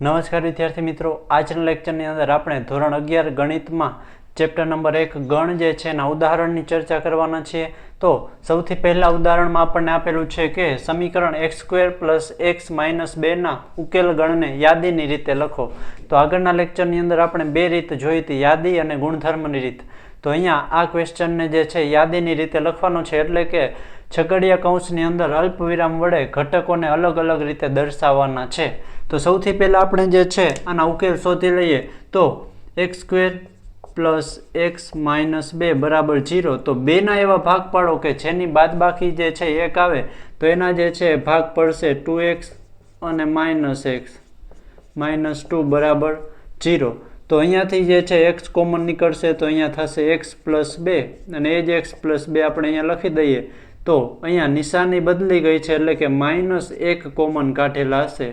નમસ્કાર વિદ્યાર્થી મિત્રો, આજના લેક્ચરની અંદર આપણે ધોરણ અગિયાર ગણિતમાં ચેપ્ટર નંબર એક ગણ જે છે એના ઉદાહરણની ચર્ચા કરવાના છીએ. તો સૌથી પહેલાં ઉદાહરણમાં આપણને આપેલું છે કે સમીકરણ X square plus X minus બેના ઉકેલ ગણને યાદીની રીતે લખો. તો આગળના લેક્ચરની અંદર આપણે બે રીત જોઈ હતી, યાદી અને ગુણધર્મની રીત. તો અહીંયા આ ક્વેશ્ચનને જે છે યાદીની રીતે લખવાનો છે એટલે કે છગડિયા કૌંસની અંદર અલ્પ વિરામ વડે ઘટકોને અલગ અલગ રીતે દર્શાવવાના છે. તો સૌથી પહેલાં આપણે જે છે, આના ઉકેલ શોધી લઈએ. તો X square plus X minus બે બરાબર જીરો તો બેના એવા ભાગ પાડો કે જેની બાદબાકી જે છે એક આવે. તો એના જે છે ભાગ પડશે ટુ એક્સ અને માઇનસ એક્સ. માઇનસ ટુ બરાબર જીરો તો અહીંયાથી જે છે એક્સ કોમન નીકળશે તો અહીંયા થશે એક્સ પ્લસ બે. અને એ જ એક્સ પ્લસ બે આપણે અહીંયા લખી દઈએ. તો અહીંયા નિશાની બદલી ગઈ છે એટલે કે માઇનસ એક કોમન કાઢેલા હશે.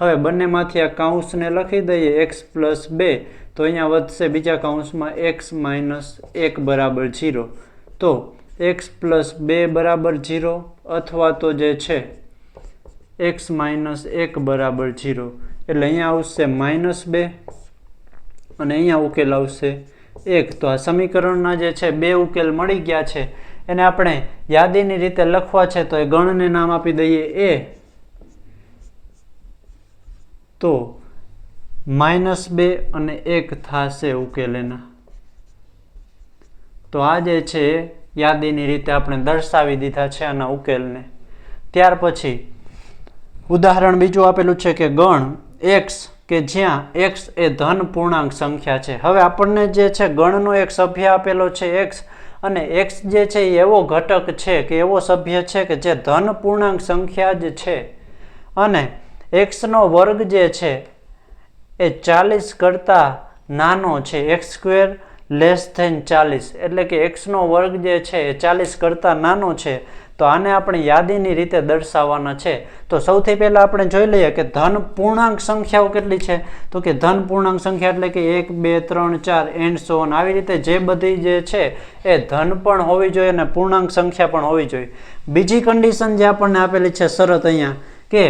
હવે બંનેમાંથી આ કાઉન્સને લખી દઈએ એક્સ પ્લસ બે, તો અહીંયા વધશે બીજા કાઉન્સમાં એક્સ માઇનસ એક બરાબર જીરો તો એક્સ પ્લસ બે બરાબર જીરો અથવા તો જે છે એક્સ માઇનસ એક બરાબર જીરો એટલે અહીંયા આવશે માઇનસ બે અને અહીંયા ઉકેલ આવશે એક. તો આ સમીકરણના જે છે, બે ઉકેલ મળી ગયા છે. એને આપણે યાદીની રીતે લખવા છે તો એ ગણને નામ આપી દઈએ એ. તો માઇનસ બે અને એક થશે ઉકેલ એના તો આ જે છે યાદીની રીતે આપણે દર્શાવી દીધા છે આના ઉકેલને. ત્યાર પછી ઉદાહરણ બીજું આપેલું છે કે ગણ એક્સ કે જ્યાં એક્સ એ ધન પૂર્ણાંક સંખ્યા છે. હવે આપણને જે છે ગણનો એક સભ્ય આપેલો છે એક્સ અને એક્સ જે છે એ એવો ઘટક છે કે એવો સભ્ય છે કે જે ધન પૂર્ણાંક સંખ્યા જ છે. અને એક્સનો વર્ગ જે છે એ ચાલીસ કરતાં નાનો છે. એક્સ સ્ક્વેર લેસ ધેન ચાલીસ. એટલે કે એક્સનો વર્ગ જે છે એ ચાલીસ કરતાં નાનો છે. તો આને આપણે યાદીની રીતે દર્શાવવાના છે. તો સૌથી પહેલાં આપણે જોઈ લઈએ કે ધન પૂર્ણાંક સંખ્યાઓ કેટલી છે? તો કે ધન પૂર્ણાંક સંખ્યા એટલે કે એક, બે, ત્રણ, ચાર એન્ડ સોન આવી રીતે જે બધી જે છે એ ધન પણ હોવી જોઈએ અને પૂર્ણાંક સંખ્યા પણ હોવી જોઈએ. બીજી કન્ડિશન જે આપણને આપેલી છે શરત અહીંયા, કે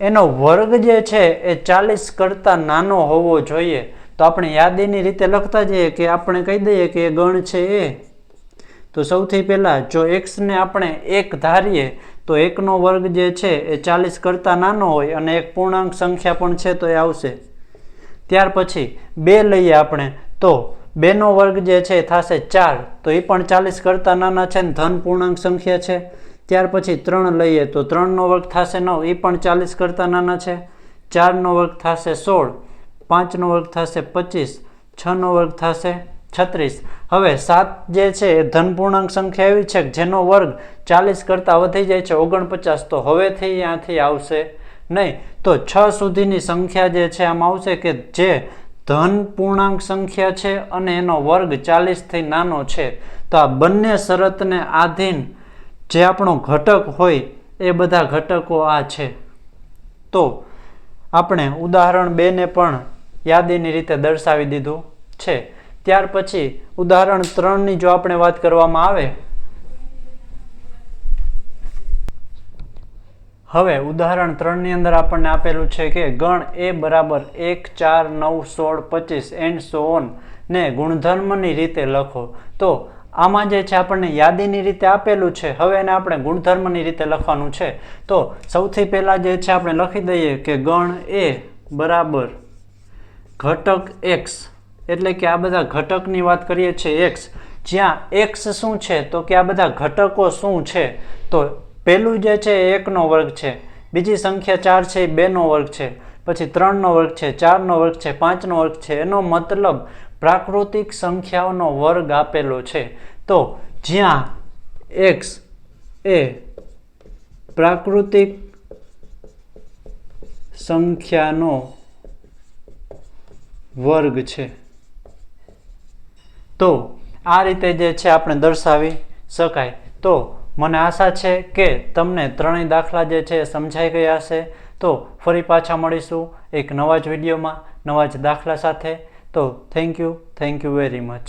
એનો વર્ગ જે છે એ ચાલીસ કરતાં નાનો હોવો જોઈએ. તો આપણે યાદીની રીતે લખતા જઈએ કે આપણે કહી દઈએ કે ગણ છે એ તો સૌથી પહેલાં જો એક્સને આપણે એક ધારીએ, તો એકનો વર્ગ જે છે એ ચાલીસ કરતાં નાનો હોય અને એક પૂર્ણાંક સંખ્યા પણ છે તો એ આવશે. ત્યાર પછી બે લઈએ આપણે, તો બેનો વર્ગ જે છે એ થશે ચાર, તો એ પણ ચાલીસ કરતાં નાના છે ને ધન પૂર્ણાંક સંખ્યા છે. ત્યાર પછી ત્રણ લઈએ, તો ત્રણનો વર્ગ થશે નવ એ પણ ચાલીસ કરતાં નાના છે. ચારનો વર્ગ થશે સોળ, પાંચનો વર્ગ થશે પચીસ, છનો વર્ગ થશે છત્રીસ. હવે સાત જે છે એ ધન પૂર્ણાંક સંખ્યા એવી છે જેનો વર્ગ ચાલીસ કરતાં વધી જાય છે, ઓગણપચાસ તો હવેથી ત્યાંથી આવશે નહીં. તો છ સુધીની સંખ્યા જે છે આમાં આવશે કે જે ધન પૂર્ણાંક સંખ્યા છે અને એનો વર્ગ ચાલીસથી નાનો છે. તો આ બંને શરતને આધીન જે આપણો ઘટક હોય એ બધા ઘટકો આ છે. તો આપણે ઉદાહરણ બેને પણ યાદીની રીતે દર્શાવી દીધું છે. ત્યાર પછી ઉદાહરણ ત્રણની જો આપણે વાત કરવામાં આવે, હવે ઉદાહરણ ત્રણની અંદર આપણને આપેલું છે કે ગણ એ બરાબર એક, ચાર, નવ, સોળ, પચીસ એન્ડ સો ઓન ને ગુણધર્મની રીતે લખો. તો આમાં જે છે આપણને યાદીની રીતે આપેલું છે, હવે એને આપણે ગુણધર્મની રીતે લખવાનું છે. તો સૌથી પહેલાં જે છે આપણે લખી દઈએ કે ગણ એ બરાબર ઘટક એક્સ એટલે કે આ બધા ઘટકની વાત કરીએ છીએ એક્સ જ્યાં એક્સ શું છે? તો કે આ બધા ઘટકો શું છે? તો પહેલું જે છે એ એકનો વર્ગ છે. બીજી સંખ્યા ચાર છે એ બેનો વર્ગ છે. પછી ત્રણનો વર્ગ છે, ચારનો વર્ગ છે, પાંચનો વર્ગ છે. એનો મતલબ પ્રાકૃતિક સંખ્યાઓનો વર્ગ આપેલો છે. તો જ્યાં એક્સ એ પ્રાકૃતિક સંખ્યાનો વર્ગ છે. તો આ રીતે જે છે આપણે દર્શાવી શકાય. તો મને આશા છે કે તમને ત્રણેય દાખલા જે છે સમજાઈ ગયા હશે. તો ફરી પાછા મળીશું એક નવા જ વિડીયોમાં, નવા જ દાખલા સાથે. તો thank you thank you very much